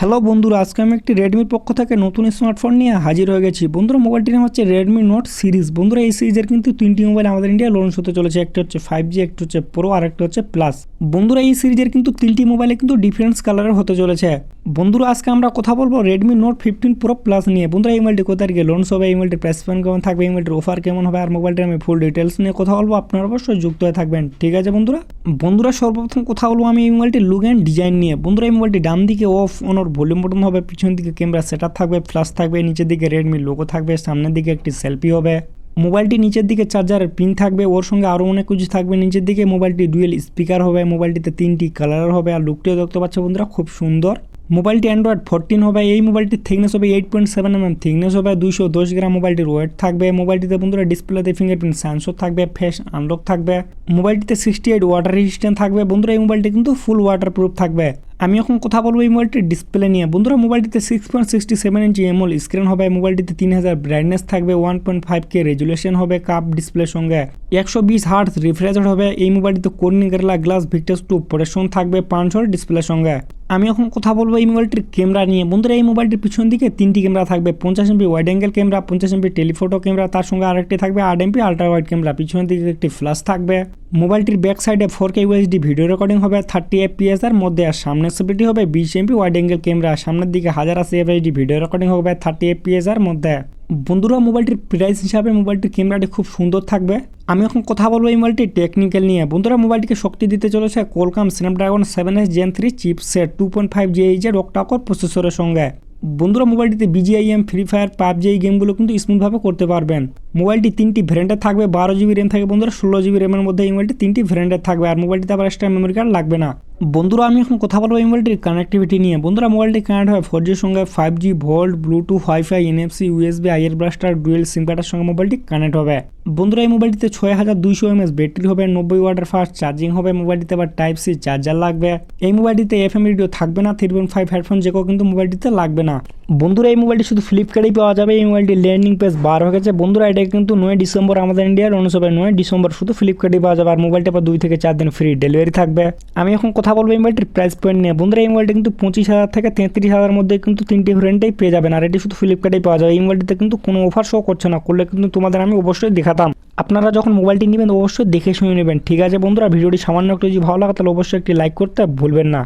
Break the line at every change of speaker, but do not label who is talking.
Hello বন্ধুরা, আজকে আমি একটি রেডমির পক্ষ থেকে নতুন স্মার্টফোন নিয়ে হাজির হয়ে গেছি। বন্ধুরা মোবাইলটির নাম হচ্ছে রেডমি নোট সিরিজ বন্ধুরা, এই সিরিজের কিন্তু তিনটি মোবাইল আমাদের ইন্ডিয়া লঞ্চ হতে চলেছে। একটা হচ্ছে ফাইভ জি একটা হচ্ছে প্রো আর একটা হচ্ছে প্লাস বন্ধুরা, এই সিরিজের কিন্তু তিনটি মোবাইলে কিন্তু ডিফারেন্স কালারের হতে চলেছে। বন্ধুরা, আজকে আমরা কথা বলব Redmi note fifteen pro plus নিয়ে। বন্ধুরা, এই মোবাইলটি কোথায় গিয়ে লঞ্চ হবে? এই মোবাইলটির প্রাইস পয়েন্ট কেমন থাকবে? এই মোবাইলটির অফার কেমন হবে? আর মোবাইলটির আমি ফুল ডিটেলস নিয়ে কথা বলব। আপনারা অবশ্যই যুক্ত হয়ে থাকবেন। ঠিক আছে বন্ধুরা? বন্ধুরা, সর্বপ্রথম কথা বলব আমি এই মোবাইলটির লুক অ্যান্ড ডিজাইন নিয়ে। বন্ধুরা, এই মোবাইলটি ডান দিকে অফ অনর ভলিউম বটন হবে, পিছন দিকে ক্যামেরা সেটআপ থাকবে ফ্ল্যাশ থাকবে, নিচের দিকে রেডমি লোগো থাকবে, সামনের দিকে একটি সেলফি হবে। মোবাইলটি নিচের দিকে চার্জারের পিন থাকবে, ওর সঙ্গে আরও অনেক কিছু থাকবে। নিচের দিকে মোবাইলটি ডুয়েল স্পিকার হবে মোবাইলটিতে তিনটি কালার হবে, আর লুকটিও দেখতে পাচ্ছে বন্ধুরা, খুব সুন্দর। মোবাইলটি অ্যান্ড্রয়েড ফোরটিন হবে, এই মোবাইলটির থিকনেস হবে eight point seven M thickness হবে দুইশো দশ গ্রাম মোবাইলটির ওয়েট থাকবে। মোবাইলটিতে বন্ধুরা ডিসপ্লেতে ফিঙ্গারপ্রিন্ট সেন্সর থাকবে ফেস আনলক থাকবে। মোবাইলটিতে সিক্সটি এইট ওয়াটার রেজিস্ট্যান্ট থাকবে, বন্ধুরা এই মোবাইলটি কিন্তু ফুল ওয়াটার প্রুফ থাকবে। আমি এখন কথা বলব এই মোবাইলটির ডিসপ্লে নিয়ে। বন্ধুরা, মোবাইলটিতে six point sixty seven inch ML screen হবে, মোবাইলটিতে তিন হাজার ব্রাইটনেস থাকবে one point five K resolution হবে কাপ ডিসপ্লের সঙ্গে। একশো বিশ হার্টস রিফ্রেজার হবে, এই মোবাইলটিতে Corning Gorilla glass Victus two protection থাকবে, পাঁচশোর ডিসপ্লের সঙ্গে। আমি এখন কথা বলব এই মোবাইলটির ক্যামেরা নিয়ে। বন্ধুরা, এই মোবাইলটির পিছন দিকে তিনটি ক্যামেরা থাকবে, পঞ্চাশ এমপি ওয়াইড অ্যাঙ্গেল ক্যামেরা পঞ্চাশ এমপি টেলিফোটো ক্যামেরা তার সঙ্গে আরেকটি থাকবে, আট এমপি আল্ট্রা ওয়াইড ক্যামেরা পিছনের দিকে একটি ফ্ল্যাশ থাকবে। মোবাইলটির ব্যাক সাইডে four K UHD video recording হবে, থার্টি এফপিএস এর মধ্যে আর সামনের সেফটি হবে বিশ এমপি ওয়াইড অ্যাঙ্গেল ক্যামেরা সামনের দিকে হাজার আশি এফএইচডি ভিডিও রেকর্ডিং হবে থার্টি এফপিএস এর মধ্যে। বন্ধুরা, মোবাইলটির প্রাইস হিসাবে মোবাইলটির ক্যামেরাটি খুব সুন্দর থাকবে। আমি এখন কথা বলব এই মোবাইলটির টেকনিক্যাল নিয়ে। বন্ধুরা, মোবাইলটিকে শক্তি দিতে চলেছে Qualcomm Snapdragon seven S Gen three chipset two point five G জিএইচের octa core প্রসেসরের সঙ্গে। বন্ধুরা, মোবাইলটিতে বিজিআইএম ফ্রি ফায়ার পাবজি এই গেমগুলো কিন্তু স্মুথভাবে করতে পারবেন। মোবাইলটি তিনটি ভ্যারিয়েন্টের থাকবে, বারো জিবি র্যাম থাকে বন্ধুরা, ষোলো জিবি র্যামের মধ্যে এই মোবাইলটি তিনটি ভ্যারিয়েন্টের থাকবে, আর মোবাইলটিতে আবার এক্সট্রা মেমোরি কার্ড লাগবে না। বন্ধুরা, আমি এখন কথা বলব এই মোবাইলটির কানেক্টিভিটি নিয়ে। বন্ধুরা, মোবাইলটি কানেক্ট হয় ফোর জির সঙ্গে five G volt Bluetooth WiFi NFC USB IR blaster dual SIM কার্ডের সঙ্গে মোবাইলটি কানেক্ট হবে। বন্ধুরা, এই মোবাইলটিতে ছয় হাজার দুইশো এমএস ব্যাটারি হবে, নব্বই ওয়াটার ফাস্ট চার্জিং হবে, মোবাইলটিতে আবার টাইপ সি চার্জার লাগবে। এই মোবাইলটিতে এফ এম রেডিও থাকবে না থ্রি পয়েন্ট ফাইভ হেডফোন যেগুলো কিন্তু মোবাইলটিতে লাগবে না। বন্ধুরা, এই মোবাইলটি শুধু ফ্লিপকার্টেই পাওয়া যাবে, এই মোবাইলটি ল্যান্ডিং পেজ বার হয়ে গেছে। বন্ধুরা এটা কিন্তু নয় ডিসেম্বর আমাদের ইন্ডিয়ার হবে নয় ডিসেম্বর শুধু ফ্লিপকার্টেই পাওয়া যাবে। আর মোবাইলটা আবার দুই থেকে চার দিন ফ্রি ডেলিভারি থাকবে। আমি এখন কথা বলব এই মোবাইলটির প্রাইস পয়েন্ট নিয়ে। বন্ধুরা, এই মোবাইলটা কিন্তু পঁচিশ হাজার থেকে তেত্রিশ হাজার মধ্যে কিন্তু তিনটি ভ্যারিয়েন্টেই পেয়ে যাবেন। আর এটি শুধু ফ্লিপকার্টেই পাওয়া যাবে। এই মোবাইলটিতে কিন্তু কোনো অফার শো করছে না। করলে কিন্তু তোমাদের আমি অবশ্যই দেখাতাম। আপনারা যখন মোবাইলটি নেবেন, অবশ্যই দেখে শুনে নেবেন। ঠিক আছে বন্ধুরা, ভিডিওটি সামান্য একটু যদি ভালো লাগে, তাহলে অবশ্যই একটি লাইক করতে ভুলবেন না।